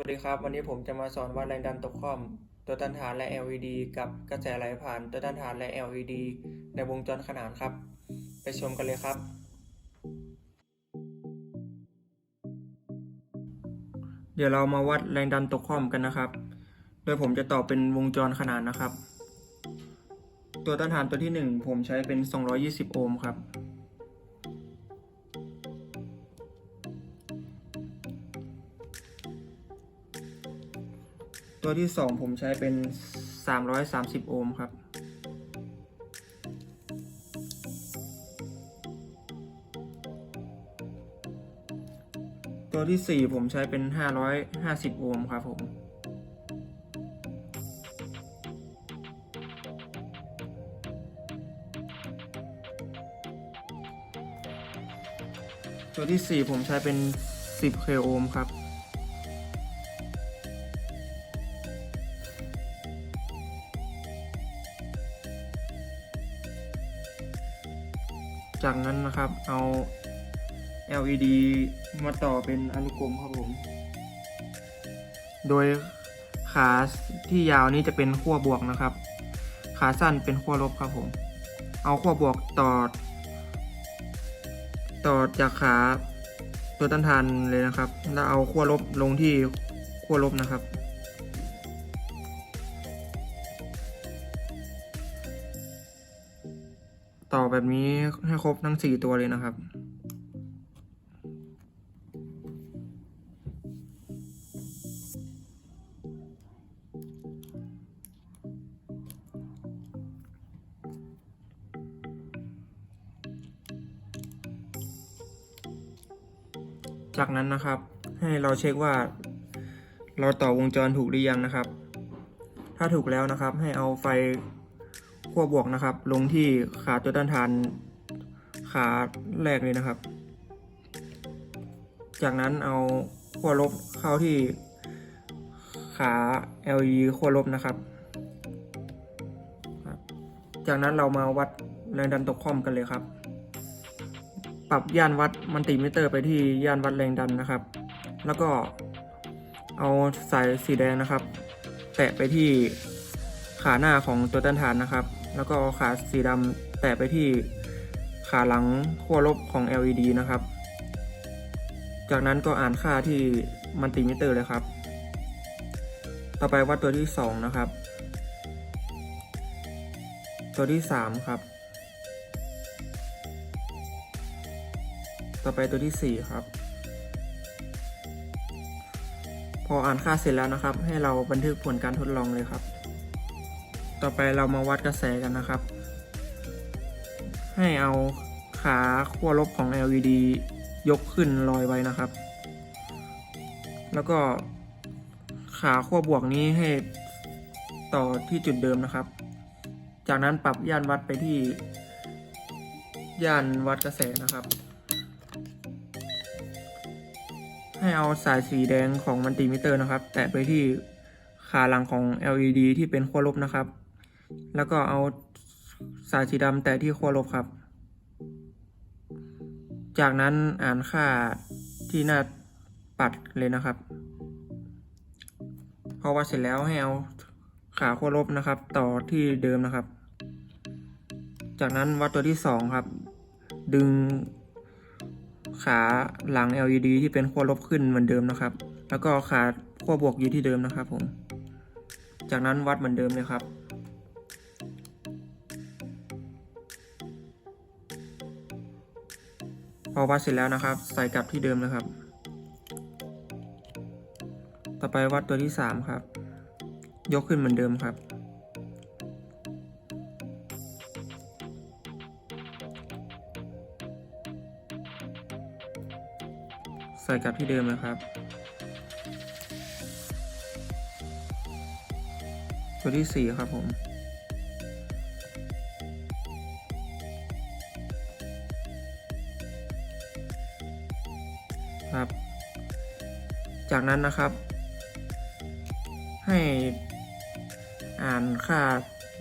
วัสดีครับ วันนี้ผมจะมาสอนวัดแรงดันตกค่อม ตัวต้านทานและ LED กับกระแสไหลผ่านตัวต้านทานและ LED ในวงจรขนานครับ ไปชมกันเลยครับ เดี๋ยวเรามาวัดแรงดันตกค่อมกันนะครับ โดยผมจะต่อเป็นวงจรขนานนะครับ ตัวต้านทานตัวที่ 1 ผมใช้เป็น 220 โอห์มครับ ตัวที่ 2 ผมใช้เป็น 330 โอห์มครับ ตัวที่ 4 ผมใช้เป็น 550 โอห์มครับผม ตัวที่ 4 ผมใช้เป็น 10 k โอห์มครับ จากนั้นนะครับเอา LED มาต่อเป็นอนุกรมครับผม โดยขาที่ยาวนี้จะเป็นขั้วบวกนะครับ ขาสั้นเป็นขั้วลบครับผม เอาขั้วบวกต่อ ต่อจากขาตัวต้านทานเลยนะครับ แล้วเอาขั้วลบลงที่ขั้วลบนะครับ ต่อแบบนี้ให้ครบทั้งสี่ตัวเลยนะครับ จากนั้นนะครับ ให้เราเช็คว่า เราต่อวงจรถูกหรือยังนะครับ ถ้าถูกแล้วนะครับ ให้เอาไฟ ขั้วบวกนะครับ ลงที่ขาตัวต้านทานขาแรกเลยนะครับ จากนั้นเอาขั้วลบเข้าที่ขา LED ขั้วลบนะครับ จากนั้นเรามาวัดแรงดันตกค่อมกันเลยครับ ปรับย่านวัดมัลติมิเตอร์ไปที่ย่านวัดแรงดันนะครับ แล้วก็เอาสายสีแดงนะครับ แตะไปที่ขาหน้าของตัวต้านทานนะครับ แล้วก็เอาขาสีดำแตะไปที่ขาหลังขั้วลบของ LED นะครับ จากนั้นก็อ่านค่าที่มัลติมิเตอร์เลยครับ ต่อไปวัดตัวที่ 2 นะครับ ตัวที่ 3 ครับ ต่อไปตัวที่ 4 ครับ พออ่านค่าเสร็จแล้วนะครับ ให้เราบันทึกผลการทดลองเลยครับ ต่อไปเรามาวัดกระแสกันนะครับ ให้เอาขาขั้วลบของ LED ยกขึ้นลอยไว้นะครับ แล้วก็ขาขั้วบวกนี้ให้ต่อที่จุดเดิมนะครับ จากนั้นปรับย่านวัดไปที่ ย่านวัดกระแสนะครับ ให้เอาสายสีแดงของมัลติมิเตอร์นะครับ แตะไปที่ขาหลังของ LED ที่เป็นขั้วลบนะครับ แล้วก็เอาสายสีดำแตะที่ขั้วลบครับ จากนั้นอ่านค่าที่หน้าปัดเลยนะครับ พอวัดเสร็จแล้วให้เอาขาขั้วลบนะครับ ต่อที่เดิมนะครับ จากนั้นวัดตัวที่สองครับ ดึงขาหลัง LED ที่เป็นขั้วลบขึ้นเหมือนเดิมนะครับ แล้วก็ขาขั้วบวกอยู่ที่เดิมนะครับผม จากนั้นวัดเหมือนเดิมเลยครับ อวัดเสร็จแล้วนะครับ ใส่กลับที่เดิมนะครับ ต่อไปวัดตัวที่สามครับ ยกขึ้นเหมือนเดิมครับ ใส่กลับที่เดิมนะครับ ตัวที่สี่ครับผม ครับ จากนั้นนะครับ ให้อ่านค่า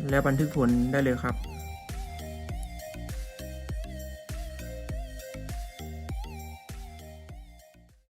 และบันทึกผลได้เลยครับ